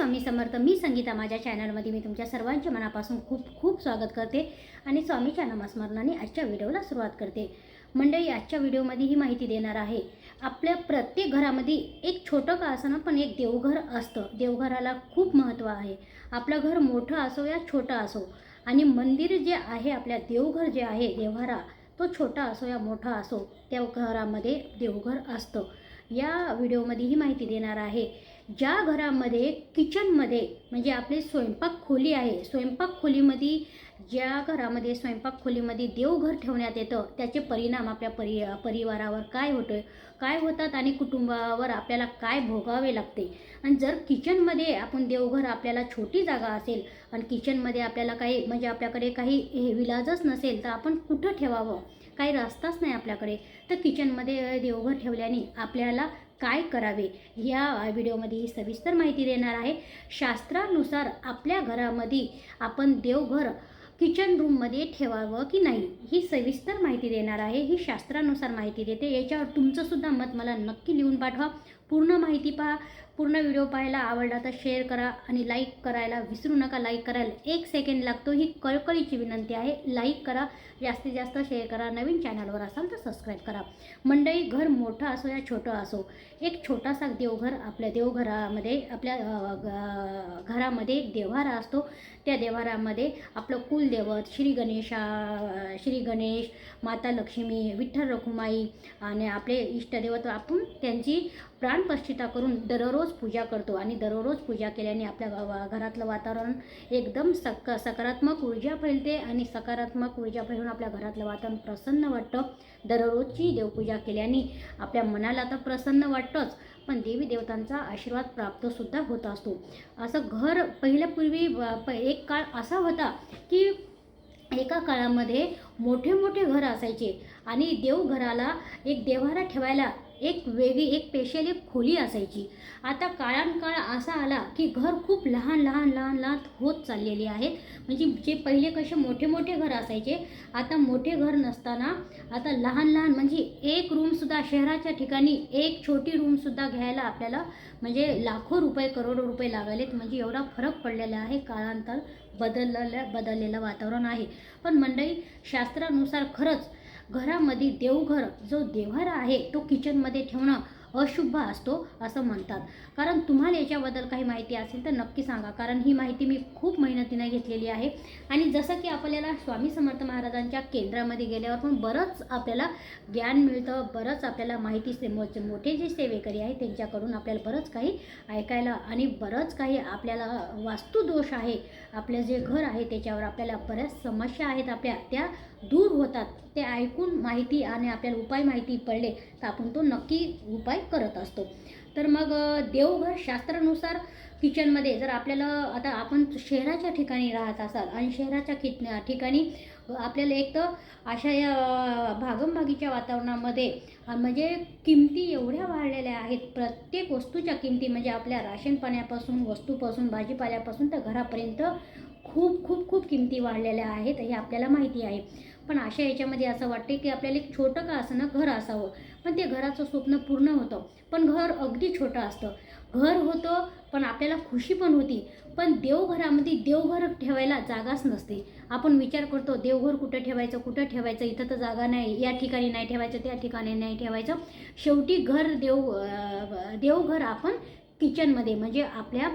स्वामी समर्थ मी संगीता माझ्या चॅनलमध्ये मी तुमच्या सर्वांच्या मनापासून खूप खूप स्वागत करते आणि स्वामीच्या नामस्मरणाने आजच्या व्हिडिओला सुरुवात करते. मंडळी आजच्या व्हिडिओमध्ये ही माहिती देणार आहे आपल्या प्रत्येक घरामध्ये एक छोटं का असं ना पण एक देवघर असतं. देवघराला खूप महत्त्व आहे. आपलं घर मोठं असो या छोटं असो आणि मंदिर जे आहे आपल्या देवघर जे आहे देवघरा तो छोटा असो या मोठा असो त्या घरामध्ये देवघर असतं. या व्हिडिओमध्ये ही माहिती देणार आहे. ज्या घरामध्ये किचनमध्ये म्हणजे आपली स्वयंपाक खोली आहे स्वयंपाक खोलीमध्ये ज्या घरामध्ये स्वयंपाक खोलीमध्ये देवघर ठेवण्यात येतं त्याचे परिणाम आपल्या परि परिवारावर काय होतो काय होतात आणि कुटुंबावर आपल्याला काय भोगावे लागते? आणि जर किचनमध्ये आपण देवघर आपल्याला छोटी जागा असेल आणि किचनमध्ये आपल्याला काही म्हणजे आपल्याकडे काही हे विलाजच नसेल तर आपण कुठं ठेवावं? काही रस्ताच नाही आपल्याकडे. तर किचनमध्ये देवघर ठेवल्याने आपल्याला काय करावे या व्हिडिओमध्ये ही सविस्तर माहिती देणार आहे. शास्त्रानुसार आपल्या घरामध्ये आपण देवघर किचन रूममध्ये ठेवावं की नाही ही सविस्तर माहिती देणार आहे. ही शास्त्रानुसार माहिती देते. याच्यावर तुमचंसुद्धा मत मला नक्की लिहून पाठवा. पूर्ण माहिती पहा पूर्ण व्हिडिओ पाहायला आवडला तर शेअर करा आणि लाईक करायला विसरू नका. लाईक करायला एक सेकंड लागतो. ही कळकळीची विनंती आहे. लाईक करा जास्तीत जास्त शेअर करा. नवीन चॅनलवर असाल तर सबस्क्राईब करा. मंडळी घर मोठं असो या छोटं असो एक छोटासा देवघर आपल्या देवघरामध्ये आपल्या घरामध्ये एक देव्हारा असतो. त्या देवारामध्ये आपलं कुलदेवत श्री गणेशा श्री गणेश माता लक्ष्मी विठ्ठल रखुमाई आणि आपले इष्टदेवत आपण त्यांची प्राणप्रतिष्ठा करून दररोज पूजा करतो आणि दररोज पूजा केल्याने आपल्या घरातलं वातावरण एकदम सक सकारात्मक ऊर्जा फैलते आणि सकारात्मक ऊर्जा फैलून आपल्या घरातलं वातावरण प्रसन्न वाटतं. दररोजची देवपूजा केल्याने आपल्या मनाला तर प्रसन्न वाटतंच पण देवी देवतांचा आशीर्वाद प्राप्तसुद्धा होत असतो. असं घर पहिल्यापूर्वी प- एक काळ असा होता की एका काळामध्ये मोठे मोठे घर असायचे आणि देवघराला एक देव्हारा ठेवायला एक वेगळी एक स्पेशल एक खोली असायची. आता काळांकाळ असा आला की घर खूप लहान लहान लहान लहान होत चाललेले आहेत. म्हणजे जे पहिले कसे मोठे मोठे घर असायचे आता मोठे घर नसताना आता लहान लहान म्हणजे एक रूमसुद्धा शहराच्या ठिकाणी एक छोटी रूमसुद्धा घ्यायला आपल्याला म्हणजे लाखो रुपये करोडो रुपये लागायलेत म्हणजे एवढा फरक पडलेला आहे. काळांतर बदललेलं बदललेलं वातावरण आहे. पण मंडळी शास्त्रानुसार खरंच घरामध्ये देवघर जो देव्हारा आहे तो किचनमध्ये ठेवणं अशुभ असतो असं म्हणतात. कारण तुम्हाला याच्याबद्दल काही माहिती असेल तर नक्की सांगा. कारण ही माहिती मी खूप मेहनतीने घेतलेली आहे. आणि जसं की आपल्याला स्वामी समर्थ महाराजांच्या केंद्रामध्ये गेल्यावर पण बरंच आपल्याला ज्ञान मिळतं बरंच आपल्याला माहिती से मो- मोठे जे सेवेकरी आहेत त्यांच्याकडून आपल्याला बरंच काही ऐकायला आणि बरंच काही आपल्याला वास्तुदोष आहे. आपलं जे घर आहे त्याच्यावर आपल्याला बऱ्याच समस्या आहेत आपल्या त्या दूर होतात. ते ऐकून माहिती आणि आपल्याला उपाय माहिती पडले तर आपण तो नक्की उपाय करत असतो. तर मग देवघर शास्त्रानुसार किचनमध्ये जर आपल्याला आता आपण शहराच्या ठिकाणी राहत असाल आणि शहराच्या खि ठिकाणी आपल्याला एक तर अशा या भागमभागीच्या वातावरणामध्ये म्हणजे किमती एवढ्या वाढलेल्या आहेत. प्रत्येक वस्तूच्या किमती म्हणजे आपल्या राशन पाण्यापासून वस्तूपासून भाजीपाल्यापासून तर घरापर्यंत खूप खूप खूप किमती वाढलेल्या आहेत हे आपल्याला माहिती आहे. पण अशा याच्यामध्ये असं वाटते की आपल्याला एक छोटं का असं ना घर असावं. पण ते घराचं स्वप्न पूर्ण होतं. पण घर अगदी छोटं असतं. घर होतं पण आपल्याला खुशी पण होती. पण देवघरामध्ये देवघर ठेवायला जागाच नसते. आपण विचार करतो देवघर कुठं ठेवायचं कुठं ठेवायचं? इथं तर जागा नाही. या ठिकाणी नाही ठेवायचं त्या ठिकाणी नाही ठेवायचं. शेवटी घर देव देवघर आपण किचनमध्ये म्हणजे आपल्या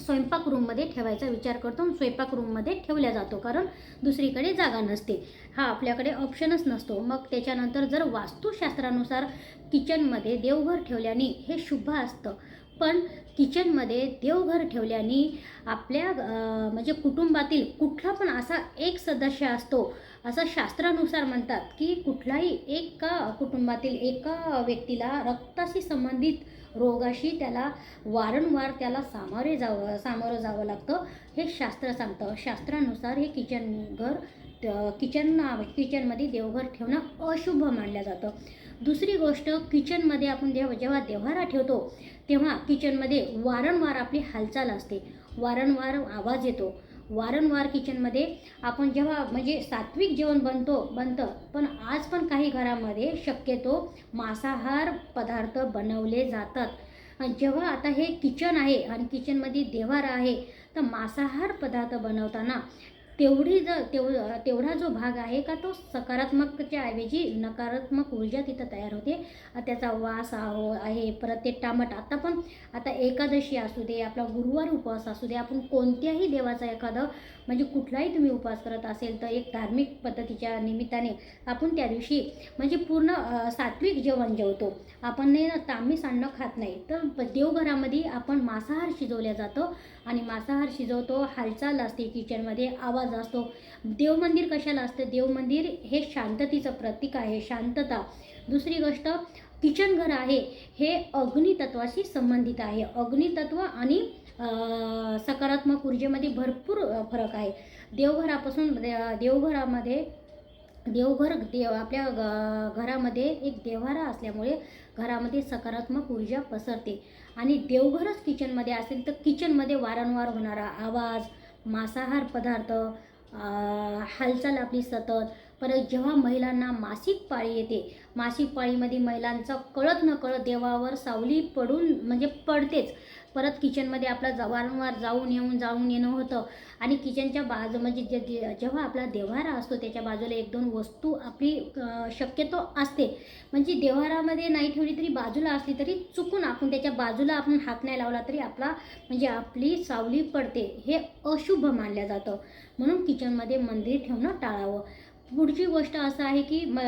स्वयंपाक रूममध्ये ठेवायचा विचार करतो आणि स्वयंपाक रूममध्ये ठेवल्या जातो कारण दुसरीकडे जागा नसते. हा आपल्याकडे ऑप्शनच नसतो. मग त्याच्यानंतर जर वास्तुशास्त्रानुसार किचनमध्ये देवघर ठेवल्याने हे शुभ असतं. पण किचनमध्ये देवघर ठेवल्याने आपल्या म्हणजे कुटुंबातील कुठला पण असा एक सदस्य असतो असं शास्त्रानुसार म्हणतात की कुठलाही एका कुटुंबातील एका व्यक्तीला रक्ताशी संबंधित रोगाशी त्याला वारंवार त्याला सामोरे जावं सामोरं जावं लागतं. हे शास्त्र सांगतं. शास्त्रानुसार हे किचन घर किचन किचनमध्ये देवघर ठेवणं अशुभ मानलं जातं. दुसरी गोष्ट किचनमध्ये आपण देव जेव्हा देव्हारा ठेवतो तेव्हा किचनमध्ये वारंवार आपली हालचाल असते. वारंवार आवाज येतो. वारंवार किचनमध्ये आपण जेव्हा म्हणजे सात्विक जेवण बनतो बनतं पण आज पण काही घरामध्ये शक्यतो मांसाहार पदार्थ बनवले जातात. आणि जेव्हा आता हे किचन आहे आणि किचनमध्ये देवारा आहे तर मांसाहार पदार्थ बनवताना तेवढी जर तेव तेवढा जो भाग आहे का तो सकारात्मकच्या ऐवजी नकारात्मक ऊर्जा तिथं तयार होते. त्याचा वास आहो आहे परत ते टामट. आता पण आता एकादशी असू दे आपला गुरुवार उपवास असू दे आपण कोणत्याही देवाचा एखादं म्हणजे कुठलाही तुम्ही उपवास करत असेल तर एक धार्मिक पद्धतीच्या निमित्ताने आपण त्या दिवशी म्हणजे पूर्ण सात्विक जेवण जेवतो. आपण ने तांबीस अन्न खात नाही. तर देवघरामध्ये आपण मांसाहार शिजवल्या जातो आणि मांसाहार शिजवतो. हालचाल असते किचनमध्ये आवाज असतो. देवमंदिर कशाला असतं? देवमंदिर हे शांततेचं प्रतीक आहे शांतता. दुसरी गोष्ट किचन घर आहे हे अग्नितत्वाशी संबंधित आहे. अग्नितत्व आणि सकारात्मक ऊर्जेमध्ये भरपूर फरक आहे. देवघरापासून दे- देवघरामध्ये देवघर देव आपल्या ग- घरामध्ये एक देवारा असल्यामुळे घरामध्ये सकारात्मक ऊर्जा पसरते. आणि देवघरच किचनमध्ये असेल तर किचनमध्ये वारंवार होणारा आवाज मांसाहार पदार्थ हालचाल आपली सतत. परत जेव्हा महिलांना मासिक पाळी येते मासिक पाळीमध्ये महिलांचं कळत न कळत देवावर सावली पडून म्हणजे पडतेच. परत किचनमध्ये आपला वारंवार जाऊन येऊन जाऊन येणं होतं. आणि किचनच्या बाजू म्हणजे जे जे- जेव्हा आपला देव्हारा असतो त्याच्या बाजूला एक दोन वस्तू आपली शक्यतो असते. म्हणजे देव्हारामध्ये नाही ठेवली तरी बाजूला असली तरी चुकून आपण त्याच्या बाजूला आपण हात नाही लावला तरी आपला म्हणजे आपली सावली पडते. हे अशुभ मानलं जातं. म्हणून किचनमध्ये मंदिर ठेवणं टाळावं. पुढची गोष्ट असं आहे की म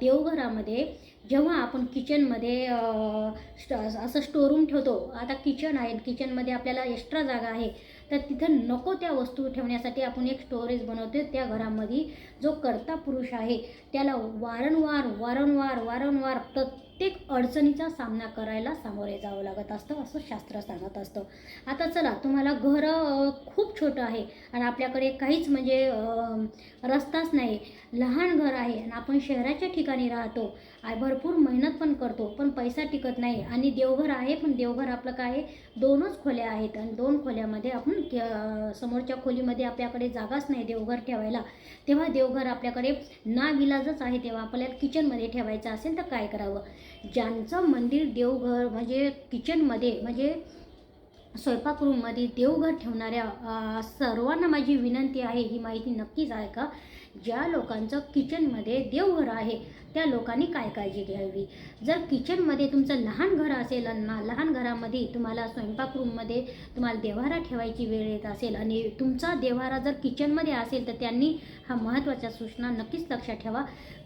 देवघरामध्ये जेव्हा आपण किचनमध्ये असं स्टोरूम ठेवतो आता किचन आहे किचनमध्ये आपल्याला एक्स्ट्रा जागा आहे तर तिथं नको त्या वस्तू ठेवण्यासाठी आपण एक स्टोरेज बनवतो त्या घरामध्ये. जो कर्ता पुरुष आहे त्याला वारंवार वारंवार वारंवार प्रत्येक अडचणीचा सामना करायला सामोरे जावं लागत असतं असं शास्त्र सांगत असतं. आता चला तुम्हाला घर खूप छोटं आहे आणि आपल्याकडे काहीच म्हणजे रस्ताच नाही. लहान घर आहे आणि आपण शहराच्या ठिकाणी राहतो. भरपूर मेहनत पण करतो पण पैसा टिकत नाही. आणि देवघर आहे पण देवघर आपलं काय आहे? दोनच खोल्या आहेत आणि दोन खोल्यामध्ये आपण समोरच्या खोलीमध्ये आपल्याकडे जागाच नाही देवघर ठेवायला. तेव्हा देवघर आपल्याकडे ना विलाजच आहे तेव्हा आपल्याला किचनमध्ये ठेवायचं असेल तर काय करावं? ज्यांचं मंदिर देवघर म्हणजे किचनमध्ये म्हणजे स्वयंपाकरूममध्ये देवघर ठेवणाऱ्या सर्वांना माझी विनंती आहे ही माहिती नक्कीच आहे का? ज्या लोकांचं किचनमध्ये देवघर आहे त्या लोकांनी काय काळजी घ्यावी? जर किचनमध्ये तुमचं लहान घर असेल ना लहान घरामध्ये तुम्हाला स्वयंपाक रूममध्ये तुम्हाला देव्हारा ठेवायची वेळ येत असेल आणि तुमचा देव्हारा जर किचनमध्ये असेल तर त्यांनी हा महत्त्वाच्या सूचना नक्कीच लक्षात ठेवा.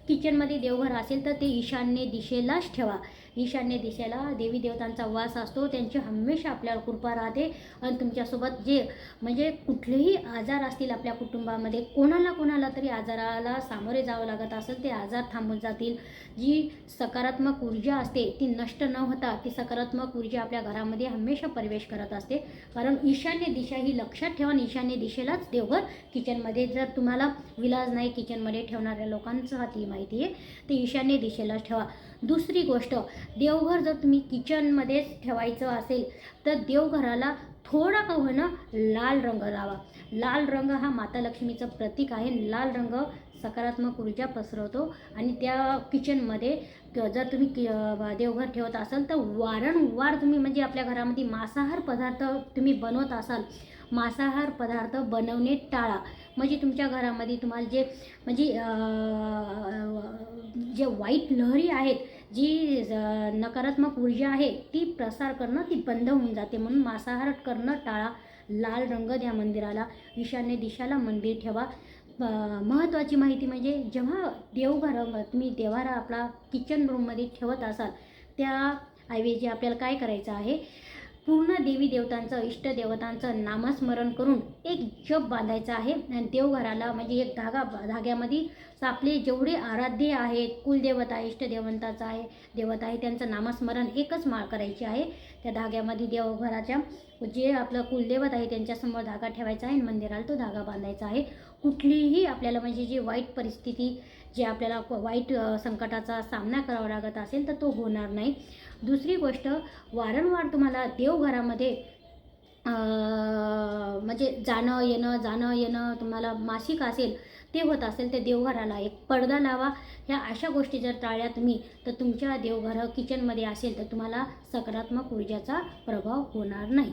किचनमध्ये देवघर असेल तर ते ईशान्य दिशेलाच ठेवा. ईशान्य दिशेला देवी देवतांचा वास असतो त्यांची हमेशा आपल्याला कृपा राहते आणि तुमच्यासोबत जे म्हणजे कुठलेही आजार असतील आपल्या कुटुंबामध्ये कोणाला कोणाला तरी आजाराला सामोरे जावं लागत असेल ते आजार थांबून जातील. जी सकारात्मक ऊर्जा असते ती नष्ट न होता ती सकारात्मक ऊर्जा आपल्या घरामध्ये हमेशा प्रवेश करत असते. कारण ईशान्य दिशा ही लक्षात ठेवा ईशान्य दिशेलाच देवघर किचनमध्ये जर तुम्हाला विलाज नाही किचनमध्ये ठेवणाऱ्या लोकांचं हाती माहिती आहे ते ईशान्य दिशेलाच ठेवा. दुसरी गोष्ट देवघर जर तुम्ही किचनमध्येच ठेवायचं असेल तर देवघराला थोडा का होईना लाल रंग लावा. लाल रंग हा माता लक्ष्मीचं प्रतीक आहे. लाल रंग सकारात्मक ऊर्जा पसरवतो आणि त्या किचनमध्ये जर तुम्ही कि देवघर ठेवत असाल तर वारंवार तुम्ही म्हणजे आपल्या घरामध्ये मांसाहार पदार्थ तुम्ही बनवत असाल. मांसाहार पदार्थ बनवणे टाळा. म्हणजे तुमच्या घरामध्ये तुम्हाला जे म्हणजे जे वाईट लहरी आहेत जी नकारात्मक ऊर्जा आहे ती प्रसार करणं ती बंद होऊन जाते. म्हणून मांसाहार करणं टाळा. लाल रंग द्या मंदिराला ईशान्य दिशाला मंदिर ठेवा. महत्त्वाची माहिती म्हणजे जेव्हा देवघर तुम्ही देवारा आपला किचन रूममध्ये ठेवत असाल त्याऐवजी आपल्याला काय करायचं आहे? पूर्ण देवी देवतांचं इष्टदेवतांचं नामस्मरण करून एक जप बांधायचा आहे. आणि देवघराला म्हणजे एक धागा धाग्यामध्ये आपले जेवढे आराध्य आहेत कुलदेवता इष्टदेवताचा आहे देवता आहे त्यांचं नामस्मरण एकच माळ करायची आहे. त्या धाग्यामध्ये देवघराच्या जे आपलं कुलदेवत आहे त्यांच्यासमोर धागा ठेवायचा आहे आणि मंदिराला तो धागा बांधायचा आहे. कुठलीही आपल्याला म्हणजे जी वाईट परिस्थिती जे आपल्याला वाईट संकटाचा सामना करावा लागत असेल तर तो होणार नाही. दुसरी गोष्ट वारंवार तुम्हाला देवघरामध्ये म्हणजे जाणं येणं जाणं येणं तुम्हाला मासिक असेल ते होत असेल ते देवघराला एक पडदा लावा. ह्या अशा गोष्टी जर टाळल्या तुम्ही तर तुमच्या देवघर किचनमध्ये असेल तर तुम्हाला सकारात्मक ऊर्जाचा प्रभाव होणार नाही.